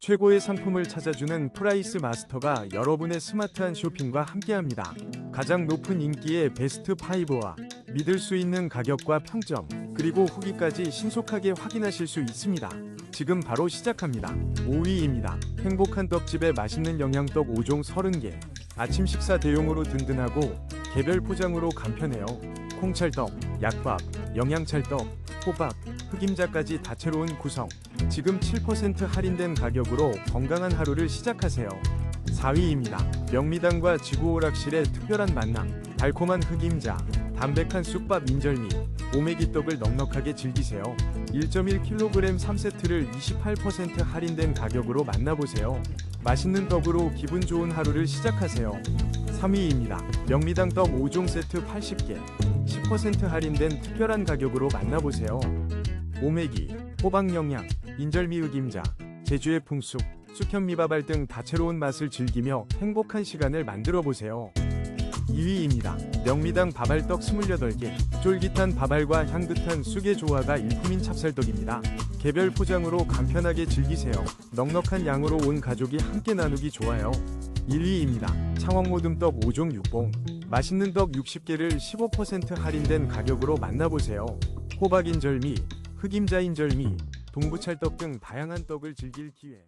최고의 상품을 찾아주는 프라이스 마스터가 여러분의 스마트한 쇼핑과 함께합니다. 가장 높은 인기의 베스트 5와 믿을 수 있는 가격과 평점, 그리고 후기까지 신속하게 확인하실 수 있습니다. 지금 바로 시작합니다. 5위입니다. 행복한 떡집의 맛있는 영양떡 5종 30개. 아침 식사 대용으로 든든하고 개별 포장으로 간편해요. 콩찰떡, 약밥, 영양찰떡, 호박, 흑임자까지 다채로운 구성. 지금 7% 할인된 가격으로 건강한 하루를 시작하세요. 4위입니다. 명미당과 지구오락실의 특별한 만남. 달콤한 흑임자, 담백한 쑥밥 인절미, 오메기떡을 넉넉하게 즐기세요. 1.1kg 3세트를 28% 할인된 가격으로 만나보세요. 맛있는 떡으로 기분 좋은 하루를 시작하세요. 3위입니다. 명미당 떡 5종 세트 80개. 10% 할인된 특별한 가격으로 만나보세요. 오메기, 호박 영양, 인절미 흑임자, 제주의 풍쑥, 숙현미바발 등 다채로운 맛을 즐기며 행복한 시간을 만들어 보세요. 2위입니다. 명미당 바발떡 28개. 쫄깃한 바발과 향긋한 쑥의 조화가 일품인 찹쌀떡입니다. 개별 포장으로 간편하게 즐기세요. 넉넉한 양으로 온 가족이 함께 나누기 좋아요. 1위입니다. 창원모듬떡 5종 6봉. 맛있는 떡 60개를 15% 할인된 가격으로 만나보세요. 호박인 절미, 흑임자인 절미, 동부찰떡 등 다양한 떡을 즐길 기회.